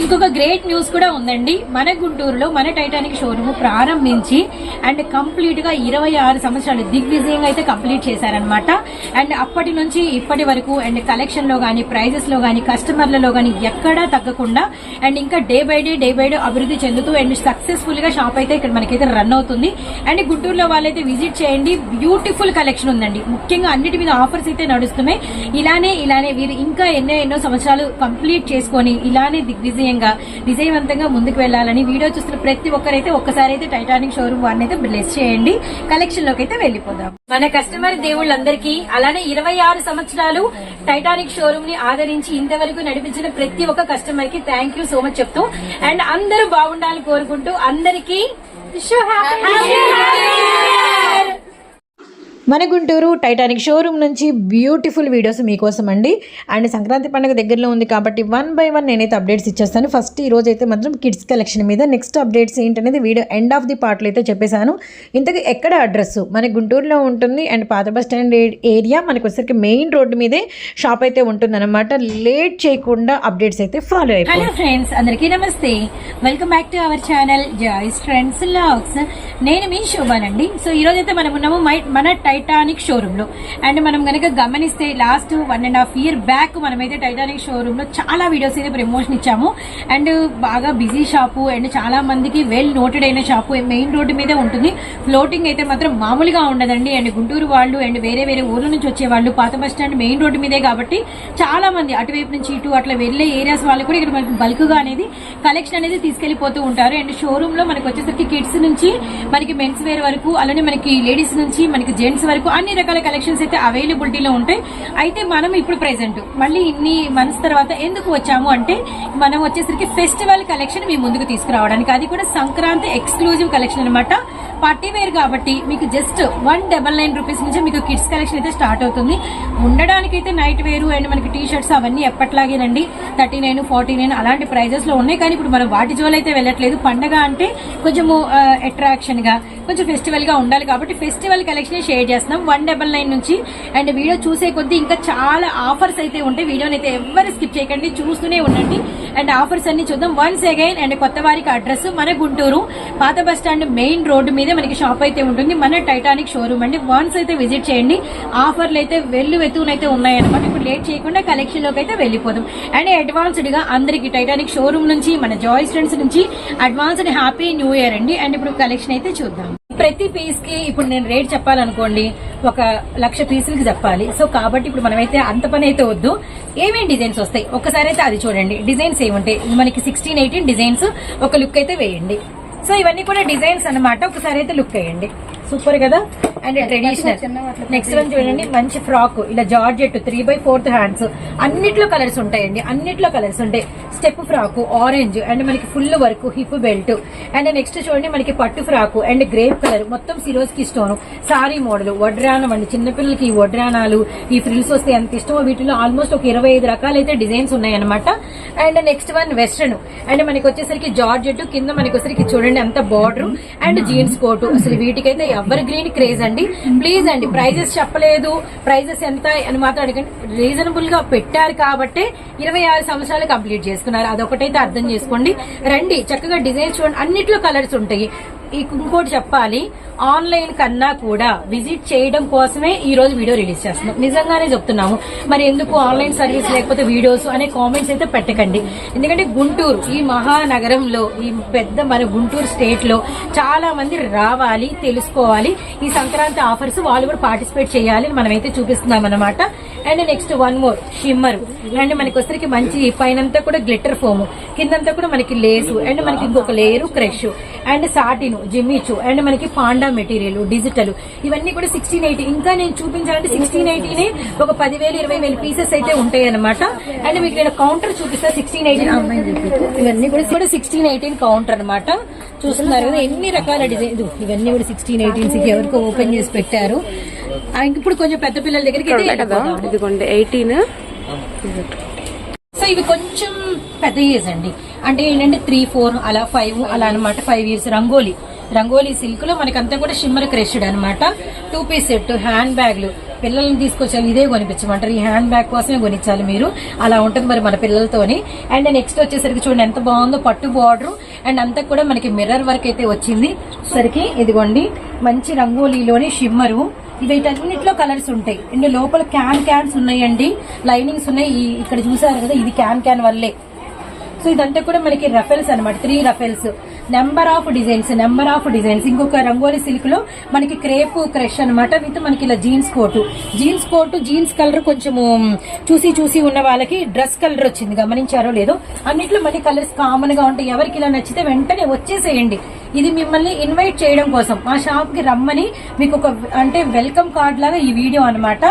ఇంకొక great news కూడా ఉందండి. మన గుంటూరులో మన టైటానిక్ షోరూమ్ ప్రారంభించి అండ్ కంప్లీట్గా ఇరవై ఆరు సంవత్సరాలు దిగ్విజయంగా అయితే కంప్లీట్ చేశారనమాట అండ్ అప్పటి నుంచి ఇప్పటి వరకు అండ్ కలెక్షన్లో గానీ ప్రైజెస్లో గానీ కస్టమర్లలో గానీ ఎక్కడా తగ్గకుండా అండ్ ఇంకా day by day day by day అభివృద్ధి చెందుతూ అండ్ సక్సెస్ఫుల్గా షాప్ అయితే ఇక్కడ మనకైతే రన్ అవుతుంది. అండ్ గుంటూరులో వాళ్ళైతే విజిట్ చేయండి. బ్యూటిఫుల్ కలెక్షన్ ఉందండి. ముఖ్యంగా అన్నిటి మీద ఆఫర్స్ అయితే నడుస్తున్నాయి. ఇలానే ఇలానే వీరు ఇంకా ఎన్నో ఎన్నో సంవత్సరాలు కంప్లీట్ చేసుకొని ఇలానే దిగ్విజయంగా విజయవంతంగా ముందుకు వెళ్ళాలని వీడియో చూస్తున్న ప్రతి ఒక్కరైతే ఒక్కసారి అయితే టైటానిక్ షోరూమ్ వారిని అయితే బ్లెస్ చేయండి. కలెక్షన్లోకి అయితే వెళ్ళిపోదాం. మన కస్టమర్ దేవుళ్ళందరికీ అలానే ఇరవై ఆరు సంవత్సరాలు టైటానిక్ షోరూమ్ని ఆదరించి ఇంతవరకు నడిపించిన ప్రతి ఒక్క కస్టమర్కి థ్యాంక్ యూ సో మచ్ చెప్తూ అండ్ అందరూ బాగుండాలని కోరుకుంటూ అందరికీ విష్ మన గుంటూరు టైటానిక్ షోరూమ్ నుంచి బ్యూటిఫుల్ వీడియోస్ మీకోసం అండి అండ్ సంక్రాంతి పండుగ దగ్గరలో ఉంది కాబట్టి వన్ బై వన్ నేనైతే అప్డేట్స్ ఇచ్చేస్తాను. ఫస్ట్ ఈ రోజు అయితే మాత్రం కిడ్స్ కలెక్షన్ మీద నెక్స్ట్ అప్డేట్స్ ఏంటనేది వీడియో ఎండ్ ఆఫ్ ది పార్ట్లో అయితే చెప్పేశాను. ఇంతకు ఎక్కడ అడ్రస్ మన గుంటూరులో ఉంటుంది అండ్ పాత బస్ స్టాండ్ ఏరియా మనకు వచ్చేసరికి మెయిన్ రోడ్డు మీదే షాప్ అయితే ఉంటుందన్నమాట. లేట్ చేయకుండా అప్డేట్స్ అయితే ఫాలో అయిపోయి హలో ఫ్రెండ్స్ అందరికీ నమస్తే. Welcome back to our channel Joy's friends vlogs నేను మీ శోభానండి. సో ఈ మనం ఉన్నాము మై- మన టైటానిక్ షోరూమ్లో అండ్ మనం కనుక గమనిస్తే last one and half year back మనమైతే టైటానిక్ షోరూమ్లో చాలా వీడియోస్ అయితే ప్రమోషన్ ఇచ్చాము. అండ్ బాగా బిజీ షాపు అండ్ చాలా మందికి వెల్ నోటెడ్ అయిన షాపు మెయిన్ రోడ్డు మీదే ఉంటుంది. ఫ్లోటింగ్ అయితే మాత్రం మామూలుగా ఉండదండి. అండ్ గుంటూరు వాళ్ళు అండ్ వేరే వేరే ఊర్ల నుంచి వచ్చే వాళ్ళు పాత బస్ స్టాండ్ మెయిన్ రోడ్డు మీదే కాబట్టి చాలా మంది అటువైపు నుంచి ఇటు అట్లా వెళ్ళే ఏరియాస్ వాళ్ళు కూడా ఇక్కడ మనకి బల్క్గా అనేది కలెక్షన్ అనేది తీసుకెళ్ళిపోతూ ఉంటారు. అండ్ షోరూమ్లో మనకి వచ్చేసరికి కిడ్స్ నుంచి మనకి మెన్స్ వేర్ వరకు అలానే మనకి లేడీస్ నుంచి మనకి జెంట్స్ వరకు అన్ని రకాల కలెక్షన్స్ అయితే అవైలబిలిటీలో ఉంటాయి. అయితే మనం ఇప్పుడు ప్రెసెంట్ మళ్ళీ ఇన్ని మంత్స్ తర్వాత ఎందుకు వచ్చాము అంటే మనం వచ్చేసరికి ఫెస్టివల్ కలెక్షన్ మీ ముందుకు తీసుకురావడానికి. అది కూడా సంక్రాంతి ఎక్స్క్లూజివ్ కలెక్షన్ అన్నమాట. పార్టీ వేర్ కాబట్టి మీకు just one double nine rupees నుంచి మీకు కిడ్స్ కలెక్షన్ అయితే స్టార్ట్ అవుతుంది. ఉండడానికి అయితే నైట్ వేరు అండ్ మనకి టీ షర్ట్స్ అవన్నీ ఎప్పట్లాగేనండి? థర్టీ నైన్ ఫార్టీ నైన్ అలాంటి ప్రైజెస్లో ఉన్నాయి. కానీ ఇప్పుడు మనం వాటి జోలు అయితే వెళ్ళట్లేదు. పండగ అంటే కొంచెము అట్రాక్షన్గా కొంచెం ఫెస్టివల్గా ఉండాలి కాబట్టి ఫెస్టివల్ కలెక్షన్ షేర్ చేస్తున్నాం. వన్ డబల్ నైన్ నుంచి. అండ్ వీడియో చూసే కొద్దీ ఇంకా చాలా ఆఫర్స్ అయితే ఉంటాయి. వీడియోని అయితే ఎవరు స్కిప్ చేయకండి. చూస్తూనే ఉండండి. అండ్ ఆఫర్స్ అన్ని చూద్దాం. వన్స్ అగైన్ అండ్ కొత్త వారికి అడ్రస్ మన గుంటూరు పాత బస్ స్టాండ్ మెయిన్ రోడ్డు మీద మనకి షాప్ అయితే ఉంటుంది. మన టైటానిక్ షోరూమ్ అండి. వన్స్ అయితే విజిట్ చేయండి. ఆఫర్లు అయితే వెళ్ళు వెతువునైతే ఉన్నాయన్నమాట. ఇప్పుడు లేట్ చేయకుండా కలెక్షన్లోకి అయితే వెళ్ళిపోదాం. అండ్ అడ్వాన్స్డ్గా అందరికి టైటానిక్ షోరూమ్ నుంచి మన జాయ్ స్టూడెంట్స్ నుంచి అడ్వాన్స్డ్ హ్యాపీ న్యూ ఇయర్ అండి. అండ్ ఇప్పుడు కలెక్షన్ అయితే చూద్దాం. ప్రతి పీస్కి ఇప్పుడు నేను రేట్ చెప్పాలనుకోండి ఒక లక్ష పీసులకి చెప్పాలి. సో కాబట్టి ఇప్పుడు మనమైతే అంత పని అయితే వద్దు. ఏమేమి డిజైన్స్ వస్తాయి? ఒకసారి అయితే అది చూడండి. డిజైన్స్ ఏముంటాయి? మనకి సిక్స్టీన్ ఎయిటీన్ డిజైన్స్ ఒక లుక్ అయితే వేయండి. సో ఇవన్నీ కూడా డిజైన్స్ అన్నమాట. ఒకసారి అయితే లుక్ వేయండి. సూపర్ కదా? అండ్ ట్రెడిషనల్ నెక్స్ట్ వన్ చూడండి. మంచి ఫ్రాక్ ఇలా georgette three by fourth hands అన్నిట్లో కలర్స్ ఉంటాయండి. అన్నిట్లో కలర్స్ ఉంటాయి. స్టెప్ ఫ్రాక్ ఆరెంజ్ అండ్ మనకి full work hip belt and next చూడండి మనకి పట్టు ఫ్రాక్ అండ్ గ్రేప్ కలర్ మొత్తం సిరోజ్కి స్టోన్ సారీ మోడల్ వడ్రానం అండి. చిన్నపిల్లలకి ఈ వడ్రానాలు ఈ ఫ్రిల్స్ వస్తే ఎంత ఇష్టమో వీటిలో ఆల్మోస్ట్ ఒక ఇరవై ఐదు రకాలైతే డిజైన్స్ ఉన్నాయన్నమాట. And next one western and మనకి వచ్చేసరికి జార్జెట్ కింద మనకి వచ్చేసరికి చూడండి అంత బార్డర్ అండ్ జీన్స్ కోటు అసలు వీటికైతే ఎవర్ గ్రీన్ క్రేజ్ అండి. ప్లీజ్ అండి ప్రైజెస్ చెప్పలేదు. ప్రైజెస్ ఎంత అని మాత్రం అడగండి. రీజనబుల్గా పెట్టారు కాబట్టి ఇరవై ఆరు సంవత్సరాలు కంప్లీట్ చేసుకున్నారు అదొకటైతే అర్థం చేసుకోండి. రండి చక్కగా డిజైన్స్ చూడండి. అన్నిట్లో కలర్స్ ఉంటాయి. ఇంకోటి చెప్పాలి. ఆన్లైన్ కన్నా కూడా విజిట్ చేయడం కోసమే ఈ రోజు వీడియో రిలీజ్ చేస్తున్నాం. నిజంగానే చెప్తున్నాము. మరి ఎందుకు ఆన్లైన్ సర్వీస్ లేకపోతే వీడియోస్ అనే కామెంట్స్ అయితే పెట్టకండి. ఎందుకంటే గుంటూరు ఈ మహానగరంలో ఈ పెద్ద మన గుంటూరు స్టేట్లో చాలా మంది రావాలి తెలుసుకోవాలి. ఈ సంక్రాంతి ఆఫర్స్ వాళ్ళు కూడా పార్టిసిపేట్ చేయాలి అని మనమైతే చూపిస్తున్నాం అనమాట and next one more shimmer and మనకి వచ్చరికి మంచి పైనంతా కూడా గ్లిటర్ ఫోమ్. కిందంతా కూడా మనకి లేసు. అండ్ మనకి ఇంకొక layer crush. And satin. Jimmy Choo and మనకి పాండా మెటీరియల్ డిజిటల్ ఇవన్నీ కూడా సిక్స్టీన్ ఎయిటీ ఇంకా నేను చూపించాలంటే సిక్స్టీన్ ఎయిటీనే ఒక పదివేలు ఇరవై వేలు పీసెస్ అయితే ఉంటాయి అనమాట అండ్ మీకు నేను కౌంటర్ చూపిస్తా సిక్స్టీన్ ఎయిటీన్ ఇవన్నీ కూడా కూడా సిక్స్టీన్ ఎయిటీన్ కౌంటర్ అన్నమాట. చూస్తున్నారు కదా ఎన్ని రకాల డిజైన్ ఇవన్నీ కూడా సిక్స్టీన్ ఎయిటీన్స్ ఎవరికో ఓపెన్ చేసి పెట్టారు. ఇప్పుడు కొంచెం పెద్ద పిల్లల దగ్గరికి. ఇదిగోండి ఎయిటీన్ సో ఇవి కొంచెం పెద్ద ఏజ్ అండి. అంటే ఏంటంటే త్రీ ఫోర్ అలా ఫైవ్ అలా అన్నమాట ఫైవ్ ఇయర్స్ రంగోలీ. రంగోలీ సిల్క్లో మనకంతా కూడా షిమ్మర్ క్రెష్డ్ అనమాట టూ పీస్ సెట్ హ్యాండ్ బ్యాగ్లు పిల్లల్ని తీసుకొచ్చాలి ఇదే కొనిపించమంటారు. ఈ హ్యాండ్ బ్యాగ్ కోసమే కొనిచ్చాలి మీరు. అలా ఉంటుంది మరి మన పిల్లలతోని. అండ్ నెక్స్ట్ వచ్చేసరికి చూడండి ఎంత బాగుందో పట్టు బార్డర్ అండ్ అంతా కూడా మనకి మిర్రర్ వర్క్ అయితే వచ్చింది. సరికి ఇదిగోండి మంచి రంగోలీలోని షిమ్మరు వీటన్నిటిలో కలర్స్ ఉంటాయి. అండ్ లోపల క్యాన్ క్యాన్స్ ఉన్నాయండి. లైనింగ్స్ ఉన్నాయి. ఇక్కడ చూసారు కదా ఇది క్యాన్ క్యాన్ వల్లే. సో ఇదంతా కూడా మనకి రఫెల్స్ అన్నమాట. Three ruffles number of designs number of designs ఇంకొక రంగోలీ సిల్క్లో మనకి క్రేప్ క్రష్ అన్నమాట విత్ మనకి ఇలా jeans coat. Jeans coat jeans colour కొంచెము చూసి చూసి ఉన్న వాళ్ళకి డ్రెస్ కలర్ వచ్చింది గమనించారో లేదో. అన్నిట్లో మళ్ళీ కలర్స్ కామన్గా ఉంటాయి. ఎవరికి ఇలా నచ్చితే వెంటనే వచ్చేసేయండి. ఇది మిమ్మల్ని ఇన్వైట్ చేయడం కోసం. మా షాప్కి రమ్మని మీకు ఒక అంటే వెల్కమ్ కార్డ్ లాగా ఈ వీడియో అనమాట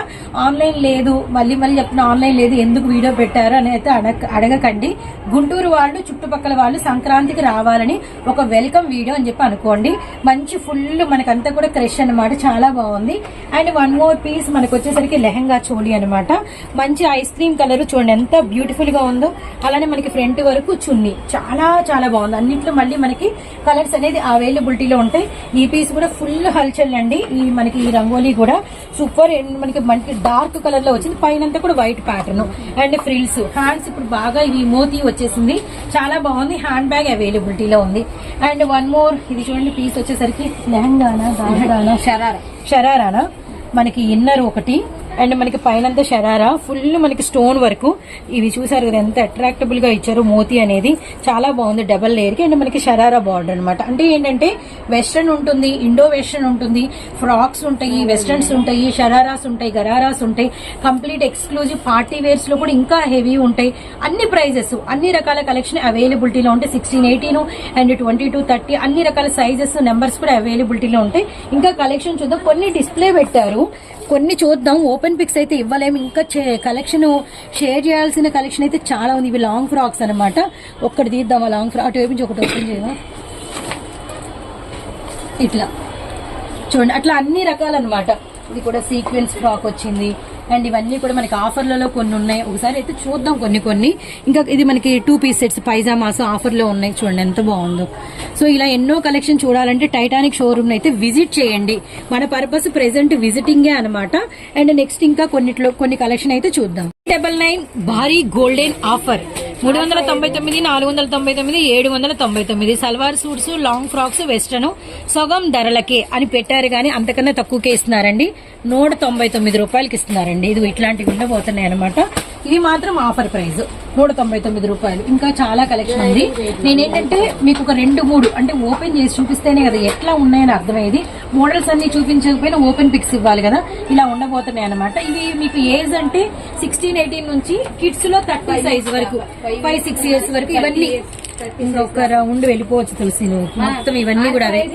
ఆన్లైన్ లేదు మళ్ళీ మళ్ళీ చెప్తున్నా ఆన్లైన్ లేదు ఎందుకు వీడియో పెట్టారు అని అయితే అడగ అడగకండి. గుంటూరు వాళ్ళు చుట్టుపక్కల వాళ్ళు సంక్రాంతికి రావాలని ఒక వెల్కమ్ వీడియో అని చెప్పి అనుకోండి. మంచి ఫుల్ మనకంతా కూడా క్రష్ అన్నమాట. చాలా బాగుంది. అండ్ వన్ మోర్ పీస్ మనకు వచ్చేసరికి లెహంగా చోళీ అనమాట మంచి ఐస్ క్రీమ్ కలర్ చూడండి. ఎంత బ్యూటిఫుల్గా ఉందో. అలానే మనకి ఫ్రంట్ వరకు చున్నీ. చాలా చాలా బాగుంది. అన్నిట్లో మళ్ళీ మనకి కలర్స్ అనేది అవైలబిలిటీలో ఉంటాయి. ఈ పీస్ కూడా ఫుల్ హల్చల్ అండి. ఈ మనకి ఈ రంగోలీ కూడా సూపర్ అండ్ మనకి మనకి డార్క్ కలర్లో వచ్చింది. పైన కూడా white pattern and frills hands ఇప్పుడు బాగా ఇవి మోతీ వచ్చేసింది. చాలా బాగుంది. హ్యాండ్ బ్యాగ్ అవైలబిలిటీలో ఉంది. అండ్ వన్ మోర్ ఇది చూడండి పీస్ వచ్చేసరికి లెహంగానా గాహడానా షరారా. షరారానా? మనకి ఇన్నర్ ఒకటి అండ్ మనకి పైనంతా షరారా ఫుల్ మనకి స్టోన్ వరకు. ఇవి చూసారు కదా ఎంత అట్రాక్టబుల్గా ఇచ్చారు మోతి అనేది. చాలా బాగుంది డబల్ లేయర్కి అండ్ మనకి షరారా బార్డర్ అనమాట అంటే ఏంటంటే వెస్ట్రన్ ఉంటుంది ఇండో వెస్ట్రన్ ఉంటుంది ఫ్రాక్స్ ఉంటాయి వెస్ట్రన్స్ ఉంటాయి షరారాస్ ఉంటాయి గరారాస్ ఉంటాయి. కంప్లీట్ ఎక్స్క్లూజివ్ పార్టీ వేర్స్లో కూడా ఇంకా హెవీ ఉంటాయి. అన్ని ప్రైజెస్ అన్ని రకాల కలెక్షన్ అవైలబిలిటీలో ఉంటాయి. Sixteen eighteen and twenty two thirty అన్ని రకాల సైజెస్ నెంబర్స్ కూడా అవైలబిలిటీలో ఉంటాయి. ఇంకా కలెక్షన్ చూద్దాం. కొన్ని డిస్ప్లే పెట్టారు. కొన్ని చూద్దాం. ఓపెన్ పిక్స్ అయితే ఇవ్వలేము. ఇంకా కలెక్షన్ షేర్ చేయాల్సిన కలెక్షన్ అయితే చాలా ఉంది. ఇవి లాంగ్ ఫ్రాక్స్ అనమాట ఒక్కటి తీద్దామా? లాంగ్ ఫ్రాక్ అటు వైపు ఒకటి ఓపెన్ చేయవా? ఇట్లా. చూడండి అట్లా అన్ని రకాలన్నమాట. ఇది కూడా సీక్వెన్స్ ఫ్రాక్ వచ్చింది. అండ్ ఇవన్నీ కూడా మనకి ఆఫర్లలో కొన్ని ఉన్నాయి. ఒకసారి అయితే చూద్దాం కొన్ని కొన్ని. ఇంకా ఇది మనకి టూ పీస్ సెట్స్ పైజామాస్ ఆఫర్లో ఉన్నాయి. చూడండి ఎంత బాగుందో. సో ఇలా ఎన్నో కలెక్షన్ చూడాలంటే టైటానిక్ షోరూమ్ అయితే విజిట్ చేయండి. మన పర్పస్ ప్రెసెంట్ విజిటింగే అనమాట అండ్ నెక్స్ట్ ఇంకా కొన్నిట్లో కొన్ని కలెక్షన్ అయితే చూద్దాం. డబల్ నైన్ భారీ గోల్డెన్ ఆఫర్ మూడు వందల తొంభై తొమ్మిది నాలుగు వందల తొంభై తొమ్మిది ఏడు వందల తొంభై తొమ్మిది. Salwar suits long frocks western సగం ధరలకే అని పెట్టారు కానీ అంతకన్నా తక్కువకే ఇస్తున్నారండి. నూట తొంభై తొమ్మిది రూపాయలకి ఇస్తున్నారండి ఇది ఇట్లాంటివి ఉండబోతున్నాయి అనమాట ఇవి మాత్రం ఆఫర్ ప్రైస్. నూట తొంభై తొమ్మిది రూపాయలు. ఇంకా చాలా కలెక్షన్ ఉంది. నేనేంటంటే మీకు ఒక రెండు మూడు అంటే ఓపెన్ చేసి చూపిస్తేనే కదా ఎట్లా ఉన్నాయని అర్థమయ్యేది. మోడల్స్ అన్ని చూపించకపోయినా ఓపెన్ పిక్స్ ఇవ్వాలి కదా. ఇలా ఉండబోతున్నాయి అనమాట ఇవి మీకు ఏజ్ అంటే సిక్స్టీన్ ఎయిటీన్ నుంచి కిడ్స్లో థర్టీ సైజ్ వరకు ఫైవ్ సిక్స్ ఇయర్స్ వరకు ఇవన్నీ ఒక రౌండ్ వెళ్ళిపోవచ్చు తులసి. మొత్తం ఇవన్నీ కూడా అవే.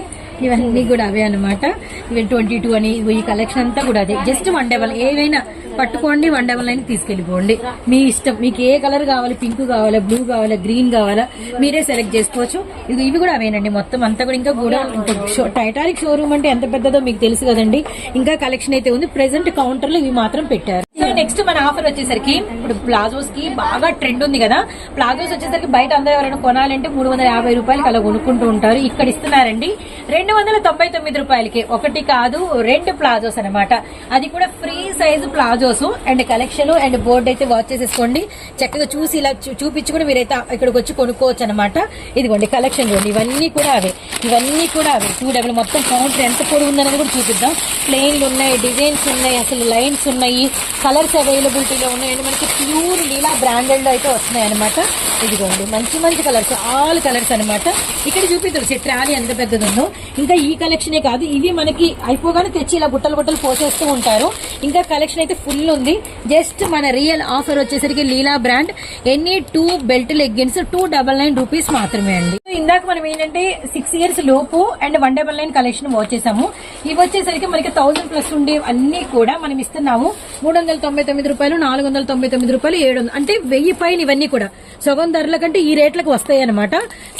ఇవన్నీ కూడా అవే అనమాట ఇవి ట్వంటీ టూ అని ఈ కలెక్షన్ అంతా కూడా అదే. జస్ట్ వన్ డబల్ ఏవైనా పట్టుకోండి వన్ డబల్ నైన్ తీసుకెళ్ళిపోండి. మీ ఇష్టం. మీకు ఏ కలర్ కావాలి? పింక్ కావాలా? బ్లూ కావాలా? గ్రీన్ కావాలా? మీరే సెలెక్ట్ చేసుకోవచ్చు. ఇది ఇవి కూడా అవేనండి. మొత్తం అంతా కూడా ఇంకా కూడా ఇంకా షో- టైటానిక్ షోరూమ్ అంటే ఎంత పెద్దదో మీకు తెలుసు కదండి. ఇంకా కలెక్షన్ అయితే ఉంది. ప్రెసెంట్ కౌంటర్లో ఇవి మాత్రం పెట్టారు. నెక్స్ట్ మన ఆఫర్ వచ్చేసరికి ఇప్పుడు ప్లాజోస్కి బాగా ట్రెండ్ ఉంది కదా. ప్లాజోస్ వచ్చేసరికి బయట అందరూ ఎవరైనా కొనాలంటే మూడు వందల యాభై రూపాయలకి అలా కొనుక్కుంటూ ఉంటారు. ఇక్కడ ఇస్తున్నారండి రెండు వందల తొంభై తొమ్మిది రూపాయలకి. ఒకటి కాదు రెండు ప్లాజోస్ అనమాట అది కూడా free size palazzos and collection and board అయితే వాచ్ చేసేసుకోండి. చక్కగా చూసి ఇలా చూ- చూపించుకుని మీరైతే ఇక్కడికి వచ్చి కొనుక్కోవచ్చు అనమాట ఇదిగోండి కలెక్షన్ చూడండి ఇవన్నీ కూడా అవే. ఇవన్నీ కూడా అవే. చూడండి మొత్తం కౌంటర్ ఎంత పొడి ఉందనేది కూడా చూపిద్దాం. ప్లెయిన్లు ఉన్నాయి డిజైన్స్ ఉన్నాయి అసలు లైన్స్ ఉన్నాయి. కలర్స్ అవైలబిలిటీలో ఉన్నాయి మనకి ప్యూర్ లీలా బ్రాండెడ్లో అయితే వస్తున్నాయన్నమాట. ఇదిగోండి మంచి మంచి కలర్స్ ఆల్ కలర్స్ అన్నమాట. ఇక్కడ చూపిద్దాం ట్రాలీ ఎంత పెద్దది ఉందో ఇంకా ఈ కలెక్షనే కాదు ఇవి మనకి అయిపోగానే తెచ్చి ఇలా బుట్టలు బుట్టలు పోసేస్తూ ఉంటారు. ఇంకా కలెక్షన్ అయితే ఫుల్ ఉంది. జస్ట్ మన రియల్ ఆఫర్ వచ్చేసరికి లీలా బ్రాండ్. ఎన్ని? Two belt leggings two double nine rupees మాత్రమే అండి. ఇందాక మనం ఏంటంటే సిక్స్ ఇయర్స్ లోపు and one double nine collection వచ్చేసాము. ఇవి వచ్చేసరికి మనకి థౌసండ్ ప్లస్ ఉండే అన్ని కూడా మనం ఇస్తున్నాము. మూడు వందల తొంభై తొమ్మిది రూపాయలు నాలుగు వందల తొంభై తొమ్మిది రూపాయలు ఏడు వందలు అంటే వెయ్యి పైన ఇవన్నీ కూడా. సగం ధరల కంటే ఈ రేట్లకు వస్తాయి అనమాట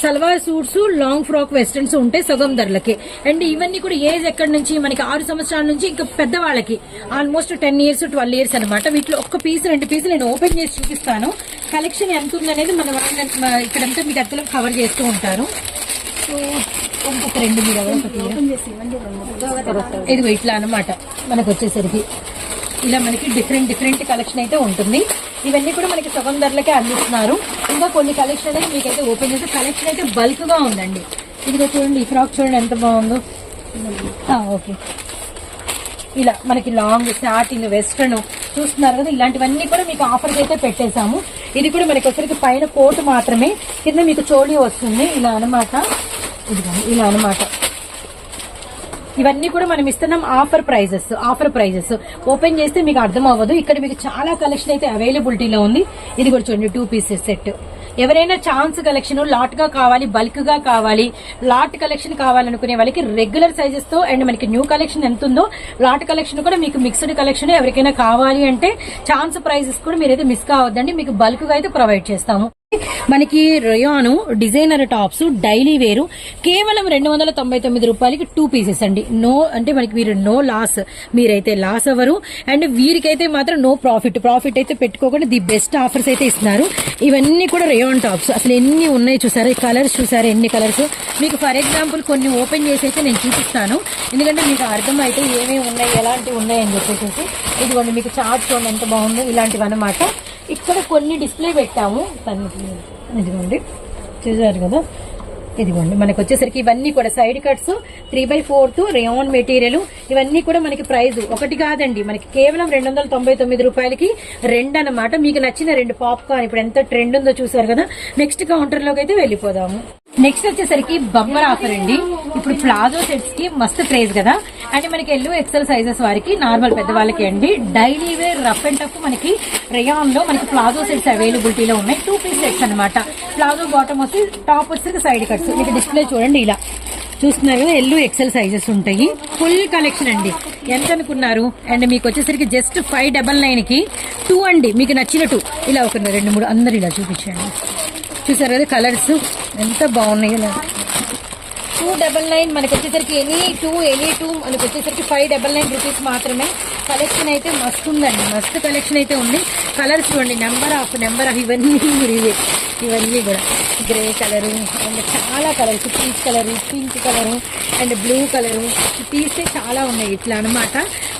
salwar suits long frock westerns ఉంటాయి సగం ధరలకి. అండ్ ఇవన్నీ కూడా ఏజ్ ఎక్కడి నుంచి? మనకి ఆరు సంవత్సరాల నుంచి ఇంకా పెద్దవాళ్ళకి. Almost ten years twelve years అనమాట వీటిలో ఒక్క పీస్ రెండు పీసులు నేను ఓపెన్ చేసి చూపిస్తాను. కలెక్షన్ ఎంత ఉందనేది మన వాళ్ళ- మ- ఇక్కడంతా మీకు అత్తలో కవర్ చేస్తూ ఉంటారు. సో ఇంకొక రెండు ఒకటి. ఇదిగో ఇట్లా అన్నమాట. మనకు వచ్చేసరికి. ఇలా మనకి డిఫరెంట్ డిఫరెంట్ కలెక్షన్ అయితే ఉంటుంది. ఇవన్నీ కూడా మనకి సగం ధరలకే అందిస్తున్నారు. ఇంకా కొన్ని కలెక్షన్ అనేది మీకైతే ఓపెన్ చేస్తే కలెక్షన్ అయితే బల్క్గా ఉందండి. ఇదిగో చూడండి ఈ ఫ్రాక్ చూడండి ఎంత బాగుందో. ఓకే. ఇలా మనకి లాంగ్ స్టార్టింగ్ వెస్ట్రన్ చూస్తున్నారు కదా ఇలాంటివన్నీ కూడా మీకు ఆఫర్స్ అయితే పెట్టేశాము. ఇది కూడా మనకి ఒకరికి పైన కోట్ మాత్రమే కింద మీకు చోళీ వస్తుంది. ఇలా అన్నమాట. ఇదిగోండి ఇలా అన్నమాట. ఇవన్నీ కూడా మనం ఇస్తున్నాం offer prices offer prices. Open చేస్తే మీకు అర్థం అవ్వదు. ఇక్కడ మీకు చాలా కలెక్షన్ అయితే అవైలబిలిటీలో ఉంది. ఇది కూడా చూడండి టూ పీసెస్ సెట్ ఎవరైనా ఛాన్స్ కలెక్షన్ లాట్గా కావాలి బల్క్గా కావాలి లాట్ కలెక్షన్ కావాలనుకునే వాళ్ళకి రెగ్యులర్ సైజెస్తో అండ్ మనకి న్యూ కలెక్షన్ ఎంత ఉందో లాట్ కలెక్షన్ కూడా మీకు మిక్స్డ్ కలెక్షన్ ఎవరికైనా కావాలి అంటే ఛాన్స్ ప్రైజెస్ కూడా మీరైతే మిస్ కావద్దండి. మీకు బల్క్గా అయితే ప్రొవైడ్ చేస్తాము. మనకి రయాను డిజైనర్ టాప్స్ డైలీ వేరు. కేవలం రెండు వందల తొంభై తొమ్మిది రూపాయలకి టూ పీసెస్ అండి. నో అంటే మనకి మీరు నో లాస్ మీరైతే లాస్ అవ్వరు. అండ్ వీరికైతే మాత్రం నో ప్రాఫిట్ ప్రాఫిట్ అయితే పెట్టుకోకుండా ది బెస్ట్ ఆఫర్స్ అయితే ఇస్తున్నారు. ఇవన్నీ కూడా రేయాన్ టాప్స్. అసలు ఎన్ని ఉన్నాయి చూసారా? ఈ కలర్స్ చూసారా? ఎన్ని కలర్స్? మీకు ఫర్ ఎగ్జాంపుల్ కొన్ని ఓపెన్ చేసి అయితే నేను చూపిస్తాను. ఎందుకంటే మీకు అర్థం అయితే ఏమేమి ఉన్నాయి ఎలాంటివి ఉన్నాయి అని చెప్పేసి. ఇదిగోండి మీకు చార్ట్ చూడండి ఎంత బాగుందో ఇలాంటివి అన్నమాట ఇక్కడ కొన్ని డిస్ప్లే పెట్టాము. ఇదిగోండి. చూసారు కదా? ఇదిగోండి. మనకు వచ్చేసరికి ఇవన్నీ కూడా side cuts three by fourth rayon material ఇవన్నీ కూడా మనకి ప్రైస్ ఒకటి కాదండి. మనకి కేవలం రెండు వందల తొంభై తొమ్మిది రూపాయలకి రెండు అన్నమాట. మీకు నచ్చిన రెండు పాప్కార్న్ ఇప్పుడు ఎంత ట్రెండ్ ఉందో చూసారు కదా? నెక్స్ట్ కౌంటర్లోకి అయితే వెళ్ళిపోదాము. నెక్స్ట్ వచ్చేసరికి బొమ్మర్ ఆఫర్ అండి. ఇప్పుడు ప్లాజో సెట్స్కి మస్తు క్రేజ్ కదా. అండ్ మనకి ఎల్లు ఎక్సెల్ సైజెస్ వారికి నార్మల్ పెద్దవాళ్ళకి అండి. Daily wear rough and tough మనకి రేయాన్లో మనకి ప్లాజో సెట్స్ అవైలబిలిటీలో ఉన్నాయి. టూ పీస్ సెట్స్ అనమాట ప్లాజో బాటమ్ వచ్చి టాప్ వచ్చేసరికి సైడ్ కట్స్. మీకు డిస్ప్లే చూడండి ఇలా. చూస్తున్నారు ఎల్లు ఎక్సెల్ సైజెస్ ఉంటాయి. ఫుల్ కలెక్షన్ అండి. ఎంత అనుకున్నారు? అండ్ మీకు వచ్చేసరికి జస్ట్ ఫైవ్ డబల్ నైన్కి టూ అండి. మీకు నచ్చిన టూ ఇలా ఒక రెండు మూడు అందరు ఇలా చూపించండి. చూసారు కదా కలర్స్ ఎంత బాగున్నాయి ఇలా. టూ డబల్ నైన్ మనకి వచ్చేసరికి ఎనీ టూ ఎనీ టూ మనకి వచ్చేసరికి ఫైవ్ డబల్ నైన్ రూపీస్ మాత్రమే. కలెక్షన్ అయితే మస్తు ఉందండి. మస్తు కలెక్షన్ అయితే ఉంది. కలర్స్ చూడండి. నెంబర్ ఆఫ్ నెంబర్ ఆఫ్ ఇవన్నీ కూడా ఇవే. ఇవన్నీ కూడా. గ్రే కలరు అండ్ చాలా colours peach colour pink colour and blue colour తీస్తే చాలా ఉన్నాయి ఇట్లా అన్నమాట.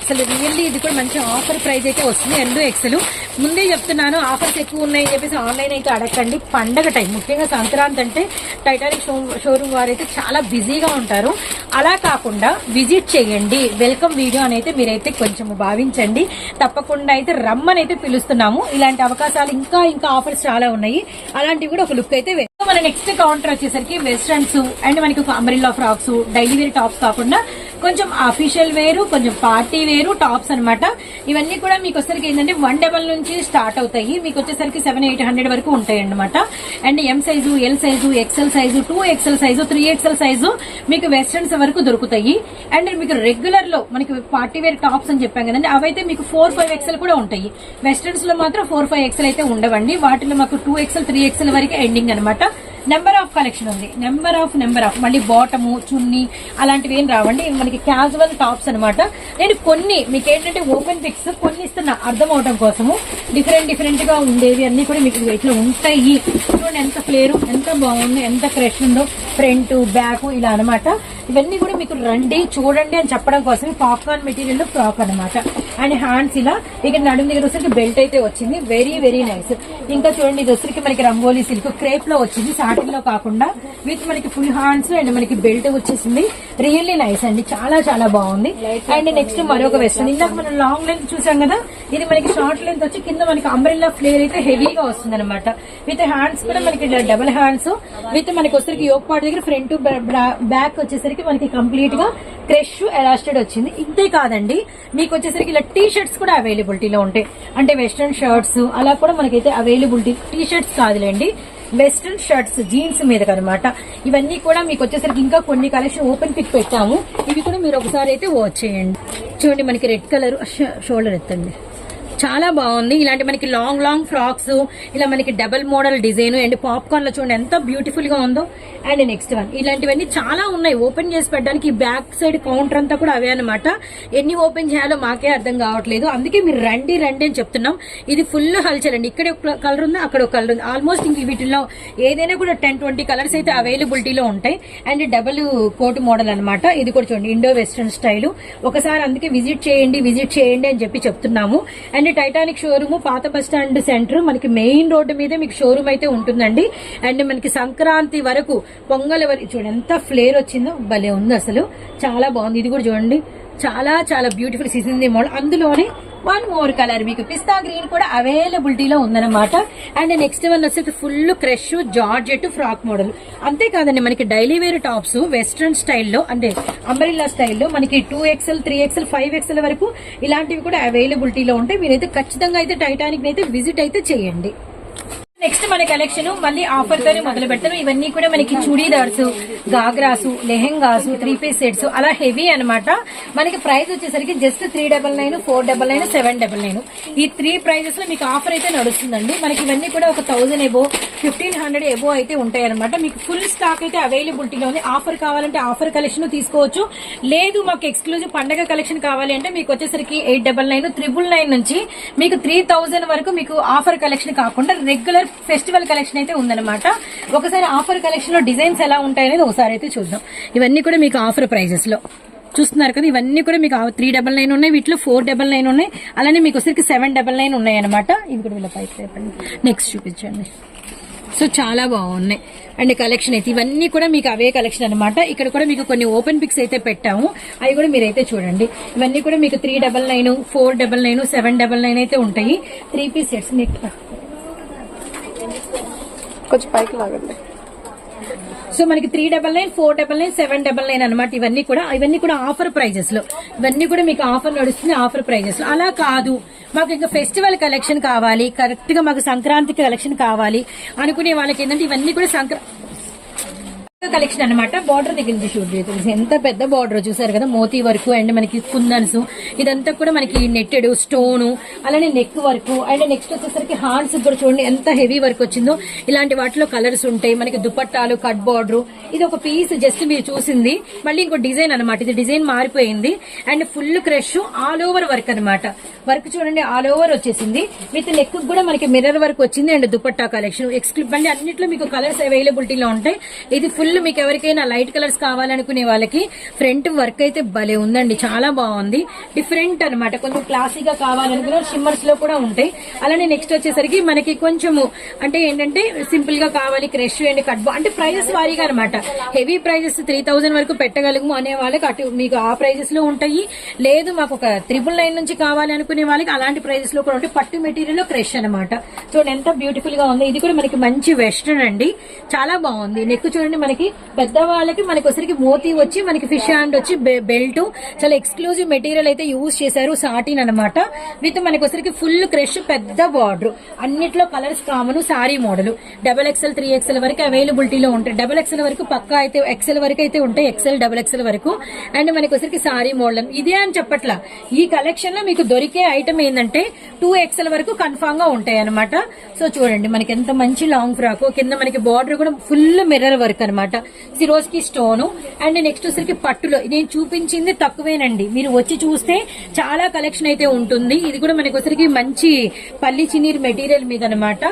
అసలు రియల్లీ ఇది కూడా మంచి ఆఫర్ ప్రైస్ అయితే వస్తుంది. ఎండు ఎక్సెల్ ముందే చెప్తున్నాను ఆఫర్స్ ఎక్కువ ఉన్నాయి అని చెప్పేసి ఆన్లైన్ అయితే అడగండి పండగ టైం ముఖ్యంగా సంక్రాంతి అంటే టైటానిక్ షో షోరూమ్ వారు అయితే చాలా బిజీగా ఉంటారు. అలా కాకుండా విజిట్ చేయండి. వెల్కమ్ వీడియో అని అయితే మీరైతే కొంచెం భావించండి. తప్పకుండా అయితే రమ్మని అయితే పిలుస్తున్నాము. ఇలాంటి అవకాశాలు ఇంకా ఇంకా ఆఫర్స్ చాలా ఉన్నాయి. అలాంటివి కూడా ఒక లుక్ అయితే మన నెక్స్ట్ కౌంటర్ వచ్చేసరికి వెస్ట్రన్స్ అండ్ మనకి ఒక umbrella frocks daily wear tops కాకుండా కొంచెం అఫీషియల్ వేరు కొంచెం పార్టీ వేరు టాప్స్ అనమాట ఇవన్నీ కూడా మీకు వచ్చేసరికి ఏంటంటే వన్ డబల్ నుంచి స్టార్ట్ అవుతాయి. మీకు వచ్చేసరికి సెవెన్ ఎయిట్ హండ్రెడ్ వరకు ఉంటాయి అనమాట and M size L size XL size two XL size three XL size మీకు వెస్ట్రన్స్ వరకు దొరుకుతాయి. అండ్ మీకు రెగ్యులర్లో మనకి పార్టీ వేర్ టాప్స్ అని చెప్పాం కదండి అవైతే మీకు ఫోర్ ఫైవ్ ఎక్సెల్ కూడా ఉంటాయి. వెస్ట్రన్స్లో మాత్రం ఫోర్ ఫైవ్ ఎక్సెల్ అయితే ఉండవండి. వాటిలో మాకు టూ ఎక్సెల్ త్రీ ఎక్సెల్ వరకు ఎండింగ్ అనమాట నెంబర్ ఆఫ్ కలెక్షన్ ఉంది. నెంబర్ ఆఫ్ నెంబర్ ఆఫ్ మళ్ళీ బాటము చున్నీ అలాంటివి ఏం రావండి. మనకి క్యాజువల్ టాప్స్ అనమాట నేను కొన్ని మీకు ఏంటంటే ఓపెన్ పిక్స్ కొన్ని ఇస్తున్నా. అర్థం అవడం కోసము. డిఫరెంట్ డిఫరెంట్గా ఉండేవి అన్ని కూడా మీకు ఇట్లా ఉంటాయి. చూడండి ఎంత ఫ్లేరు ఎంత బాగుంది ఎంత క్రష్ ఉందో. ఫ్రంట్ బ్యాక్ ఇలా అన్నమాట. ఇవన్నీ కూడా మీకు రండి చూడండి అని చెప్పడం కోసం పాప్కార్న్ మెటీరియల్ ఫ్రాక్ అన్నమాట. అండ్ హ్యాండ్స్ ఇలా. ఇక్కడ నడుము దగ్గర వచ్చరికి బెల్ట్ అయితే వచ్చింది. వెరీ వెరీ నైస్ ఇంకా చూడండి ఇది వచ్చరికి మనకి రంగోలీ సిల్క్ క్రేప్లో వచ్చింది. సాటిన్ లో కాకుండా విత్ మనకి ఫుల్ హ్యాండ్స్ అండ్ మనకి బెల్ట్ వచ్చేసింది. రియల్లీ నైస్ అండి. చాలా చాలా బాగుంది. అండ్ నెక్స్ట్ మరొక వెస్ట్రన్ ఇందాక మనం లాంగ్ లెంత్ చూసాం కదా? ఇది మనకి షార్ట్ లెంత్ వచ్చి కింద మనకి అంబ్రెల్లా ఫ్లేర్ అయితే హెవీగా వస్తుంది అనమాట విత్ హ్యాండ్స్ కూడా మనకి డబుల్ హ్యాండ్స్ విత్ మనకి వచ్చరికి యోక్ పాటు దగ్గర ఫ్రంట్ బ్యాక్ వచ్చేసరికి మనకి కంప్లీట్గా క్రష్ ఎలాస్టెడ్ వచ్చింది. ఇంతే కాదండి. మీకు వచ్చేసరికి ఇలా టీ షర్ట్స్ కూడా అవైలబిలిటీలో ఉంటాయి. అంటే వెస్ట్రన్ షర్ట్స్ అలా కూడా మనకైతే అవైలబిలిటీ టీ షర్ట్స్ కాదులేండి. వెస్ట్రన్ షర్ట్స్ జీన్స్ మీద అనమాట ఇవన్నీ కూడా మీకు వచ్చేసరికి ఇంకా కొన్ని కలెక్షన్ ఓపెన్ పిక్ పెట్టాము. ఇవి కూడా మీరు ఒకసారి అయితే వాచ్ చేయండి. చూడండి మనకి రెడ్ కలర్ షోల్డర్ ఎత్తండి. చాలా బాగుంది. ఇలాంటి మనకి లాంగ్ లాంగ్ ఫ్రాక్స్ ఇలా మనకి డబల్ మోడల్ డిజైన్ అండ్ పాప్కార్న్లో చూడండి ఎంత బ్యూటిఫుల్గా ఉందో. అండ్ నెక్స్ట్ వన్ ఇలాంటివన్నీ చాలా ఉన్నాయి. ఓపెన్ చేసి పెట్టడానికి బ్యాక్ సైడ్ కౌంటర్ అంతా కూడా అవే అనమాట ఎన్ని ఓపెన్ చేయాలో మాకే అర్థం కావట్లేదు. అందుకే మీరు రండి రండి అని చెప్తున్నాం. ఇది ఫుల్ హల్చల్ అండి. ఇక్కడ ఒక కలర్ ఉంది? అక్కడ ఒక కలర్ ఉంది. ఆల్మోస్ట్ ఇంక వీటిలో ఏదైనా కూడా టెన్ ట్వంటీ కలర్స్ అయితే అవైలబిలిటీలో ఉంటాయి. అండ్ డబల్ కోట్ మోడల్ అనమాట ఇది కూడా చూడండి. ఇండో వెస్ట్రన్ స్టైల్ ఒకసారి అందుకే విజిట్ చేయండి విజిట్ చేయండి అని చెప్పి చెప్తున్నాము. అండ్ టైటానిక్ షోరూమ్ పాత బస్ స్టాండ్ సెంటర్ మనకి మెయిన్ రోడ్డు మీద మీకు షోరూమ్ అయితే ఉంటుందండి. అండ్ మనకి సంక్రాంతి వరకు పొంగల్ వరకు చూడండి ఎంత ఫ్లేర్ వచ్చిందో భలే ఉంది అసలు. చాలా బాగుంది. ఇది కూడా చూడండి. చాలా చాలా బ్యూటిఫుల్ సీజన్ మోడల్ అందులోనే వన్ మోర్ కలర్ మీకు పిస్తా గ్రీన్ కూడా అవైలబిలిటీలో ఉందన్నమాట. అండ్ నెక్స్ట్ వన్ వచ్చేసి full crush georgette frock model. అంతేకాదండి మనకి డైలీ వేర్ టాప్స్ వెస్ట్రన్ స్టైల్లో అంటే అంబరిల్లా స్టైల్లో మనకి two XL three XL five XL వరకు ఇలాంటివి కూడా అవైలబిలిటీలో ఉంటాయి. మీరైతే ఖచ్చితంగా అయితే టైటానిక్ అయితే విజిట్ అయితే చేయండి. నెక్స్ట్ మన కలెక్షన్ మళ్ళీ ఆఫర్ తోనే మొదలు పెడతాను. ఇవన్నీ కూడా మనకి chudidars ghagras lehengas three piece sets అలా హెవీ అనమాట మనకి ప్రైస్ వచ్చేసరికి just three double nine four double nine seven double nine ఈ త్రీ ప్రైజెస్లో మీకు ఆఫర్ అయితే నడుస్తుందండి. మనకి ఇవన్నీ కూడా ఒక thousand above fifteen hundred above అయితే ఉంటాయి అనమాట మీకు ఫుల్ స్టాక్ అయితే అవైలబిలిటీలో ఉంది. ఆఫర్ కావాలంటే ఆఫర్ కలెక్షన్ తీసుకోవచ్చు. లేదు మాకు ఎక్స్క్లూజివ్ పండగ కలెక్షన్ కావాలి అంటే మీకు వచ్చేసరికి eight double nine triple nine నుంచి మీకు త్రీ వరకు మీకు ఆఫర్ కలెక్షన్ కాకుండా రెగ్యులర్ ఫెస్టివల్ కలెక్షన్ అయితే ఉందన్నమాట. ఒకసారి ఆఫర్ కలెక్షన్లో డిజైన్స్ ఎలా ఉంటాయనేది ఒకసారి అయితే చూద్దాం. ఇవన్నీ కూడా మీకు ఆఫర్ ప్రైజెస్లో. చూస్తున్నారు కదా ఇవన్నీ కూడా మీకు త్రీ డబల్ నైన్ ఉన్నాయి వీటిలో ఫోర్ డబల్ నైన్ ఉన్నాయి. అలానే మీకు వచ్చరికి సెవెన్ డబల్ నైన్ ఉన్నాయి అనమాట ఇవి కూడా వీళ్ళ పైకి చెప్పండి నెక్స్ట్ చూపించండి. సో చాలా బాగున్నాయి. అండ్ కలెక్షన్ అయితే ఇవన్నీ కూడా మీకు అవే కలెక్షన్ అనమాట ఇక్కడ కూడా మీకు కొన్ని ఓపెన్ పిక్స్ అయితే పెట్టాము. అవి కూడా మీరైతే చూడండి. ఇవన్నీ కూడా మీకు three double nine four double nine seven double nine అయితే ఉంటాయి. త్రీ పీస్ సెట్స్ మీకు కొంచెం పైకి లాగండి. సో మనకి three double nine four double nine seven double nine అనమాట ఇవన్నీ కూడా ఇవన్నీ కూడా ఆఫర్ ప్రైజెస్లో. ఇవన్నీ కూడా మీకు ఆఫర్ నడుస్తుంది ఆఫర్ ప్రైజెస్లో. అలా కాదు. మాకు ఇంకా ఫెస్టివల్ కలెక్షన్ కావాలి. కరెక్ట్గా మాకు సంక్రాంతి కలెక్షన్ కావాలి. అనుకునే వాళ్ళకి ఏంటంటే ఇవన్నీ కూడా సంక్రాంతి కలెక్షన్ అన్నమాట. బార్డర్ దగ్గర నుంచి షూట్ చేస్తుంది ఎంత పెద్ద బార్డర్ చూసారు కదా? మోతీ వర్క్ అండ్ మనకి కుందన్స్. ఇదంతా కూడా మనకి నెట్టెడ్ స్టోన్ అలానే నెక్ వర్క్ అండ్ నెక్స్ట్ వచ్చేసరికి హార్డ్స్ కూడా చూడండి ఎంత హెవీ వర్క్ వచ్చిందో. ఇలాంటి వాటిలో కలర్స్ ఉంటాయి. మనకి దుపట్టాలు కట్ బార్డర్ ఇది ఒక పీస్ జస్ట్ మీరు చూసింది. మళ్ళీ ఇంకో డిజైన్ అన్నమాట. ఇది డిజైన్ మారిపోయింది. And full crush all over work అన్నమాట. వర్క్ చూడండి ఆల్ ఓవర్ వచ్చేసింది. విత్ నెక్ కూడా మనకి మిర్రర్ వర్క్ వచ్చింది. అండ్ దుపట్టా కలెక్షన్ ఎక్స్క్లూబ్ అన్నిట్లో మీకు కలర్స్ అవైలబిలిటీలో ఉంటాయి. ఇది ఫుల్ మీకు ఎవరికైనా లైట్ కలర్స్ కావాలనుకునే వాళ్ళకి ఫ్రంట్ వర్క్ అయితే భలే ఉందండి. చాలా బాగుంది. డిఫరెంట్ అన్నమాట. కొంచెం క్లాసీగా కావాలనుకున్న షిమ్మర్స్లో కూడా ఉంటాయి. అలానే నెక్స్ట్ వచ్చేసరికి మనకి కొంచెము అంటే ఏంటంటే సింపుల్గా కావాలి క్రష్ అండ్ కట్ అంటే ప్రైజెస్ వారీగా అనమాట హెవీ ప్రైజెస్ త్రీ థౌసండ్ వరకు పెట్టగలము అనే వాళ్ళకి అటు మీకు ఆ ప్రైజెస్లో ఉంటాయి. లేదు మాకు ఒక త్రిపుల్ నైన్ నుంచి కావాలి అనుకునే వాళ్ళకి అలాంటి ప్రైజెస్లో కూడా ఉంటాయి. పట్టు మెటీరియల్లో క్రష్ అనమాట చూడండి ఎంత బ్యూటిఫుల్గా ఉంది. ఇది కూడా మనకి మంచి వెస్ట్రన్ అండి. చాలా బాగుంది. నెక్ చూడండి మనకి పెద్ద పెద్దవాళ్ళకి మనకి ఒకసారికి మోతీ వచ్చి మనకి ఫిష్ హ్యాండ్ వచ్చి బెల్ట్. చాలా ఎక్స్క్లూజివ్ మెటీరియల్ అయితే యూజ్ చేశారు సాటిన్ అనమాట విత్ మనకి ఒకసారికి ఫుల్ క్రష్ పెద్ద బార్డర్ అన్నిట్లో colours common sari model double XL three XL వరకు అవైలబిలిటీలో ఉంటాయి. డబల్ ఎక్స్ఎల్ వరకు పక్కా అయితే ఎక్స్ఎల్ వరకు అయితే ఉంటాయి. ఎక్స్ఎల్ డబల్ ఎక్స్ఎల్ వరకు. అండ్ మనకి ఒకసారికి సారీ మోడల్ ఇదే అని చెప్పట్లా. ఈ కలెక్షన్లో మీకు దొరికే ఐటమ్ ఏంటంటే టూ ఎక్స్ఎల్ వరకు కన్ఫామ్గా ఉంటాయి అనమాట సో చూడండి మనకి ఎంత మంచి లాంగ్ ఫ్రాక్ కింద మనకి బార్డర్ కూడా ఫుల్ మిర్రర్ వర్క్ అనమాట సిరోజ్కి స్టోను అండ్ నెక్స్ట్ వచ్చరికి పట్టులో. నేను చూపించింది తక్కువేనండి. మీరు వచ్చి చూస్తే చాలా కలెక్షన్ అయితే ఉంటుంది. ఇది కూడా మనకి వచ్చరికి మంచి పల్లి చిన్నీర్ మెటీరియల్ మీద అనమాట.